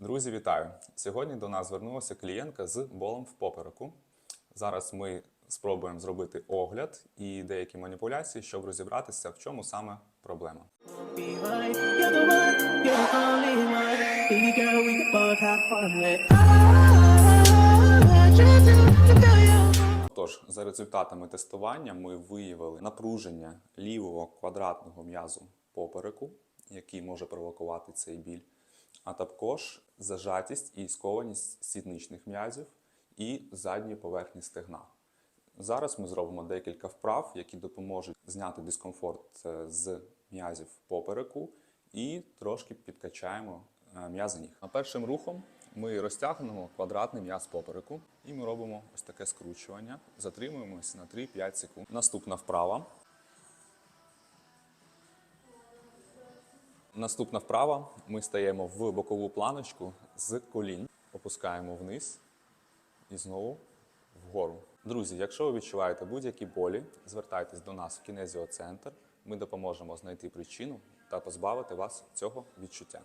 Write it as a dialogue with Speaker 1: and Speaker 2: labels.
Speaker 1: Друзі, вітаю! Сьогодні до нас звернулася клієнтка з болем в попереку. Зараз ми спробуємо зробити огляд і деякі маніпуляції, щоб розібратися, в чому саме проблема. Тож, за результатами тестування, ми виявили напруження лівого квадратного м'язу попереку, який може провокувати цей біль, а також зажатість і скованість сідничних м'язів і задньої поверхні стегна. Зараз ми зробимо декілька вправ, які допоможуть зняти дискомфорт е, з м'язів попереку і трошки підкачаємо е, м'язи ніг. А першим рухом ми розтягнемо квадратний м'яз попереку і ми робимо ось таке скручування. Затримуємось на 3-5 секунд. Наступна вправа. Наступна вправа. Ми стаємо в бокову планочку з колін, опускаємо вниз і знову вгору. Друзі, якщо ви відчуваєте будь-які болі, звертайтесь до нас в кінезіоцентр. Ми допоможемо знайти причину та позбавити вас цього відчуття.